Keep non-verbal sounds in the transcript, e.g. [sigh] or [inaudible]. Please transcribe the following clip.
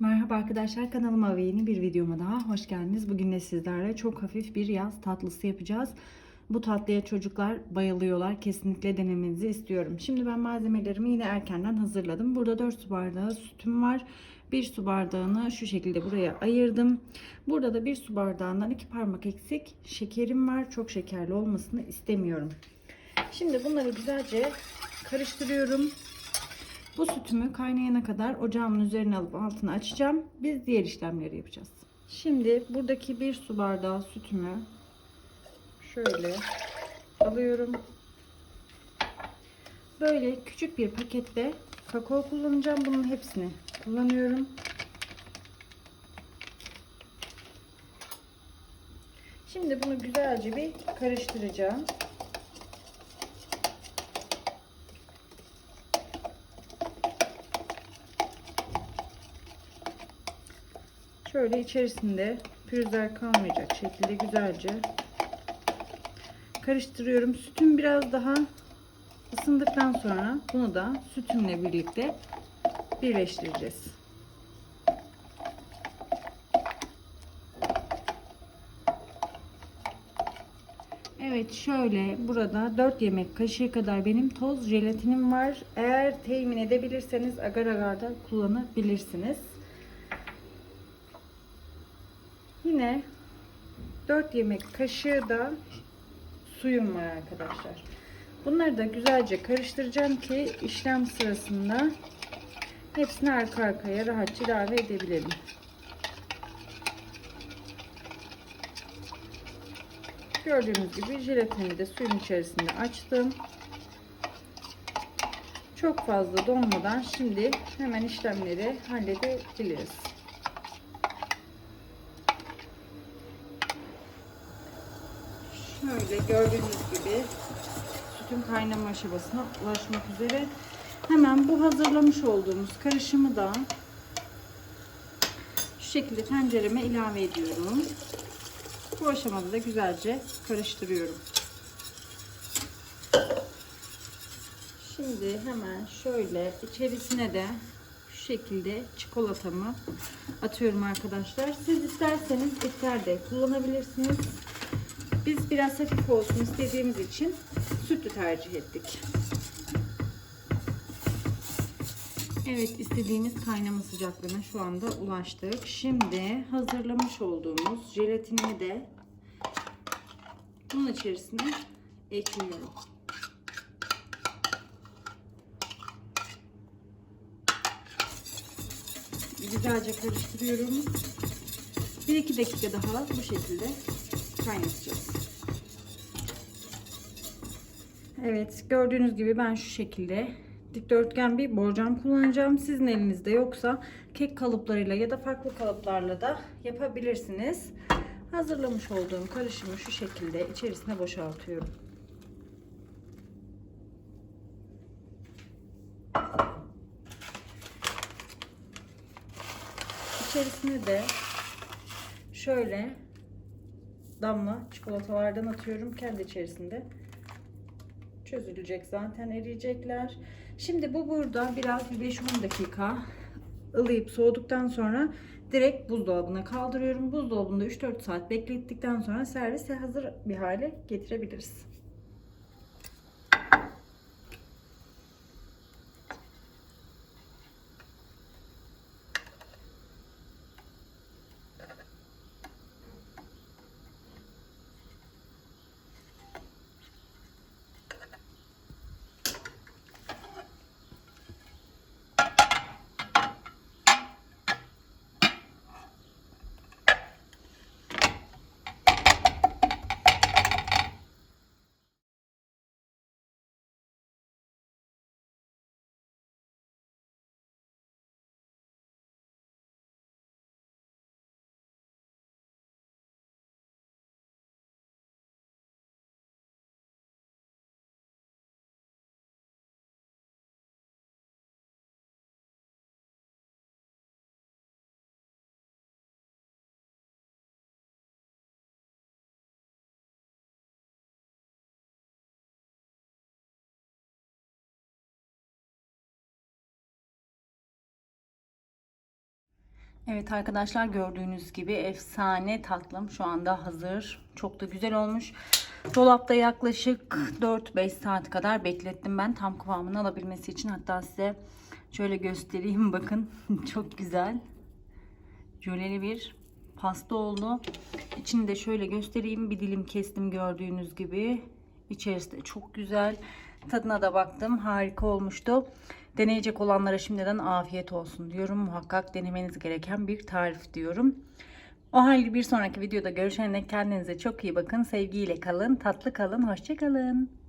Merhaba arkadaşlar kanalıma ve yeni bir videoma daha hoş geldiniz. Bugün de sizlerle çok hafif bir yaz tatlısı yapacağız. Bu tatlıya çocuklar bayılıyorlar. Kesinlikle denemenizi istiyorum. Şimdi ben malzemelerimi yine erkenden hazırladım. Burada 4 su bardağı sütüm var. 1 su bardağını şu şekilde buraya ayırdım. Burada da 1 su bardağından 2 parmak eksik şekerim var. Çok şekerli olmasını istemiyorum. Şimdi bunları güzelce karıştırıyorum. Bu sütümü kaynayana kadar ocağımın üzerine alıp altını açacağım. Biz diğer işlemleri yapacağız. Şimdi buradaki bir su bardağı sütümü şöyle alıyorum. Böyle küçük bir pakette kakao kullanacağım. Bunun hepsini kullanıyorum. Şimdi bunu güzelce bir karıştıracağım. Şöyle içerisinde pürüzler kalmayacak şekilde güzelce karıştırıyorum. Sütüm biraz daha ısındıktan sonra bunu da sütümle birlikte birleştireceğiz. Evet şöyle burada 4 yemek kaşığı kadar benim toz jelatinim var. Eğer temin edebilirseniz agar agar da kullanabilirsiniz. Yine 4 yemek kaşığı da suyum var arkadaşlar. Bunları da güzelce karıştıracağım ki işlem sırasında hepsini arka arkaya rahatça ilave edebilelim. Gördüğünüz gibi jelatini de suyun içerisinde açtım. Çok fazla donmadan şimdi hemen işlemleri halledebiliriz. Şöyle gördüğünüz gibi sütün kaynama aşamasına ulaşmak üzere. Hemen bu hazırlamış olduğumuz karışımı da şu şekilde tencereme ilave ediyorum. Bu aşamada da güzelce karıştırıyorum. Şimdi hemen şöyle içerisine de şu şekilde çikolatamı atıyorum arkadaşlar. Siz isterseniz bitter de kullanabilirsiniz. Biz biraz hafif olsun istediğimiz için sütlü tercih ettik. Evet istediğimiz kaynama sıcaklığına şu anda ulaştık. Şimdi hazırlamış olduğumuz jelatini de bunun içerisine ekliyorum. Güzelce karıştırıyorum. 1-2 dakika daha bu şekilde kaynatacağız. Evet gördüğünüz gibi ben şu şekilde dikdörtgen bir borcam kullanacağım. Sizin elinizde yoksa kek kalıplarıyla ya da farklı kalıplarla da yapabilirsiniz. Hazırlamış olduğum karışımı şu şekilde içerisine boşaltıyorum. İçerisine de şöyle damla çikolatalardan atıyorum kendi içerisinde çözülecek zaten eriyecekler. Şimdi bu burada biraz 5-10 dakika ılıyıp soğuduktan sonra direkt buzdolabına kaldırıyorum. Buzdolabında 3-4 saat beklettikten sonra servise hazır bir hale getirebiliriz. Evet arkadaşlar gördüğünüz gibi efsane tatlım şu anda hazır. Çok da güzel olmuş. Dolapta yaklaşık 4-5 saat kadar beklettim ben tam kıvamını alabilmesi için. Hatta size şöyle göstereyim bakın. [laughs] Çok güzel. Jöleli bir pasta oldu. İçini de şöyle göstereyim. Bir dilim kestim gördüğünüz gibi. İçerisi de çok güzel. Tadına da baktım. Harika olmuştu. Deneyecek olanlara şimdiden afiyet olsun diyorum. Muhakkak denemeniz gereken bir tarif diyorum. O halde bir sonraki videoda görüşene dek kendinize çok iyi bakın. Sevgiyle kalın, tatlı kalın, hoşça kalın.